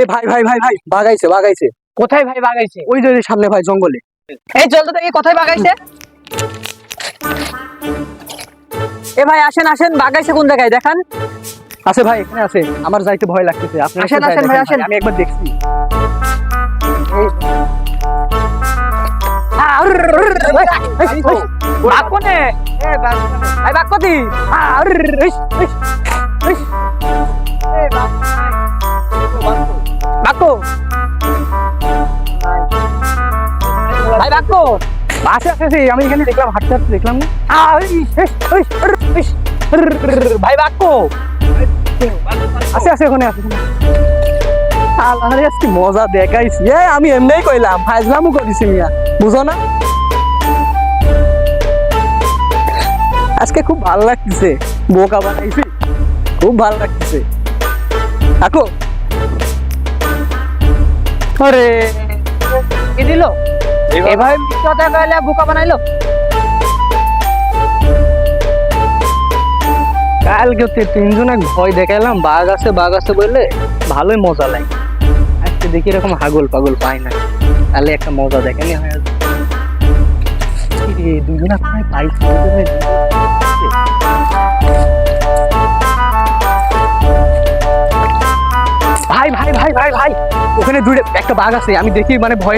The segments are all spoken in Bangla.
এ ভাই ভাই ভাই ভাই বাগাইছে বাগাইছে। কোথায় ভাই বাগাইছে? ওই যে সামনে ভাই জঙ্গলে। এই চল তো দেখি কোথায় বাগাইছে? এ ভাই আসেন আসেন বাগাইছে কোন জায়গায়? দেখান। আছে ভাই এখানে আছে। আমার যাইতে ভয় লাগতেছে। আপনি আসেন, আসেন ভাই, আসেন। আমি একবার দেখছি। বাঘ কোনে এই বাঘ কতি বাক্কো আছে আছে আমি এখানে দেখলাম, হাঁটতে হাঁটতে দেখলাম। ভাই বাক্কো আছে আছে ওখানে আছে মজা দেখাইছি। এ, আমি এমনিই কইলাম ফাজলামও করিছি মিয়া, বুঝো না? আজকে খুব ভালো লাগতেছে, বোকা বানাইছি। খুব ভালো লাগতেছে। আকো আরে, কি দিল? এভাবে কথা কইলে বোকা বানাইলো। কালকে তিনজনে ভয় দেখাইলাম, বাঘ আছে বাঘ আছে বললে ভালোই মজা লাগে। আজকে দেখি এরকম হাগল পাগল পাই না। তাহলে একটা মজা দেখেনি হয়। ভাই ভাই ভাই ভাই ভাই। ওখানে দূরে একটা বাঘ আছে আমি দেখি মানে ভয়?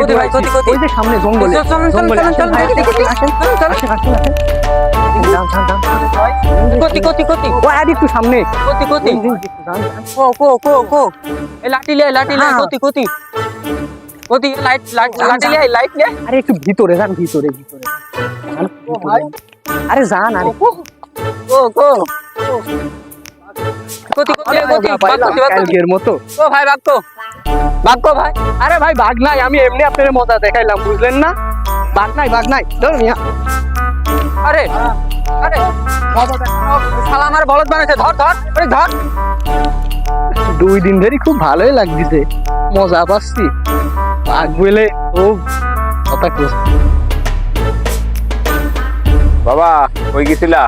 ওই যে সামনে জঙ্গলে। কতি কতি কতি ও আর একটু সামনে। কতি কতি কো কো কো কো। এ লাঠি লে লাঠি লে। কতি কতি কতি লাইট লাইট লাঠি লে লাইট লে। আরে একটু ভিতরে যান ভিতরে ভিতরে। আরে যান আরে। কো কো। কতি কতি কতি বাগ কতি বাগ কতি কালকের মতো ও ভাই বাগ কো ভাই। আরে ভাই বাঘ নাই আমি এমনি আপনার মজা দেখাইলাম বুঝলেন না? বাঘ নাই বাঘ নাই ধরুন মিয়া। আরে আরে শালা আমার বলদ বানাইছে ধর ধর আরে ধর। দুই দিন ধরে খুব ভালোই লাগতেছে মজা পাচ্ছি। বাঘ বলে খুব কথা বাবা কই গেছিলা?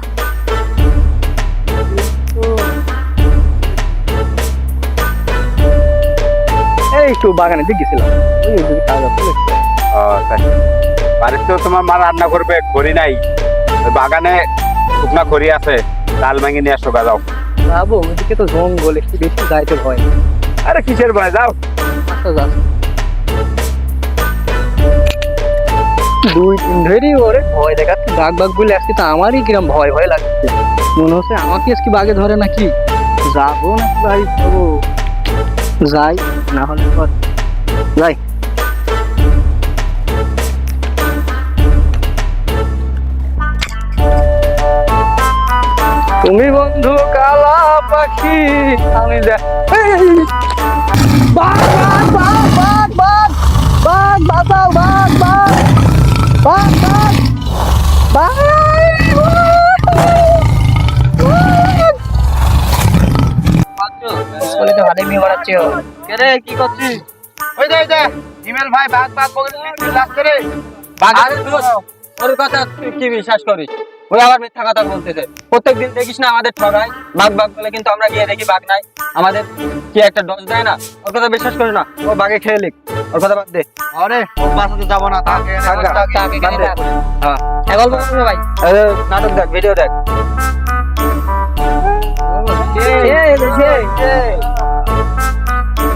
এই একটু বাগানে দিকে গেছিলাম কাজ আছে। বাড়িতেও তোমার মা রান্না করবে খড়ি নাই। বাগানে শুকনা খড়ি আছে ডাল ভাঙি নিয়ে আসো যাও। যাব ওইদিকে তো জঙ্গল একটু বেশি যাইতে ভয়। আরে কিসের ভয় যাও। আচ্ছা দুই দিন ধরেই ওরে ভয় দেখাচ্ছে বাঘ বাঘ আজকে তো আমারই কিরম ভয় ভয় লাগছে। মনে হচ্ছে আমাকে আজকে বাঘে ধরে নাকি? যাব নাকি বাড়ি যাব। যাই না হলে যাই। তুমি বন্ধু কালা পাখি আমি যা- তো মেয়ে বাড়াচ্ছে কে রে কি করছিস? ওই দে দে। ইমেল ভাই বাঘ বাঘ বলে আসছে রে। আরে দোস্ত, ওর কথা তুই কি বিশ্বাস করিস? ওই আবার মিথ্যা কথা বলতেছে প্রত্যেকদিন দেখিস না আমাদের ঠগায়। বাঘ বাঘ বলে কিন্তু আমরা গিয়ে দেখি বাঘ নাই। আমাদের কি একটা ডস দেয় না? ওর কথা বিশ্বাস করিস না? ও বাঘে খেয়ে লিখ ওর কথা বাদ দে। আরে বাসাতে যাব না তাকে। হ্যাঁ। হ্যাঁ, গল্প করবে ভাই। নাটক দেখ ভিডিও দেখ।